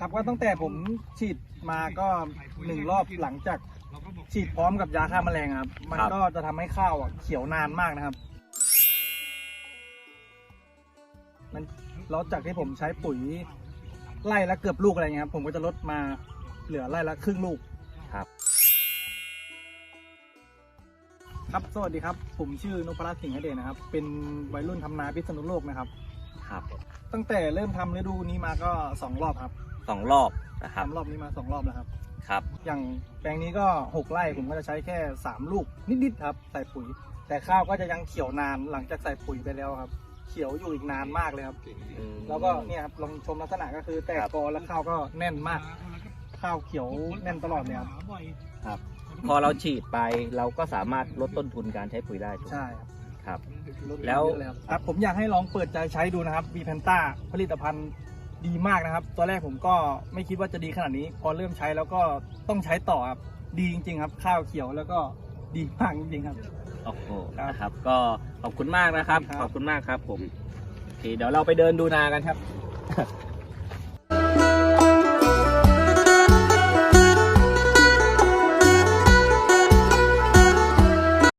ครับก็ตั้งแต่ผมฉีดมาก็หนึ่งรอบหลังจากฉีดพร้อมกับยาฆ่าแมลงครับ มันครับก็จะทำให้ข้าวอะเขียวนานมากนะครับมันแล้วจากที่ผมใช้ปุ๋ยไล่ละเกือบลูกอะไรเงี้ยครับผมก็จะลดมาเหลือไล่ละครึ่งลูกครับ ครับสวัสดีครับ ผมชื่อนพรัตน์สิงห์เดชนะครับ เป็นวัยรุ่นทำนาพิษณุโลกนะครับ ครับ ตั้งแต่เริ่มทำฤดูนี้มาก็สองรอบครับ สองรอบนะครับทำรอบนี้มาสองรอบแล้วครับครับ อย่างแปลงนี้ก็หกไร่ผมก็จะใช้แค่สามลูกนิดๆครับใส่ปุ๋ย แต่ข้าวก็จะยังเขียวนานหลังจากใส่ปุ๋ยไปแล้วครับ เขียวอยู่อีกนานมากเลยครับอืมแล้วก็เนี่ยครับลองชมลักษณะก็คือแตกครับกอแล้วข้าวก็แน่นมาก ข้าวเขียวแน่นตลอดเลยครับครับ พอเราฉีดไปเราก็สามารถลดต้นทุนการใช้ปุ๋ยได้ถูกไหมใช่ครับครับลดแล้วเยอะเยครับครับผมอยากให้ลองเปิดใจใช้ดูนะครับวีแพนต้าผลิตภัณฑ์ ดีมากนะครับตัวแรกผมก็ไม่คิดว่าจะดีขนาดนี้ พอเริ่มใช้แล้วก็ต้องใช้ต่อครับ ดีจริง ๆ ครับ ข้าวเขียวแล้วก็ดีมากจริงๆครับ โอ้โหครับนะครับ ก็ขอบคุณมากนะครับ ครับ ขอบคุณมากครับผมโอเคเดี๋ยวเราไปเดินดูนากันครับ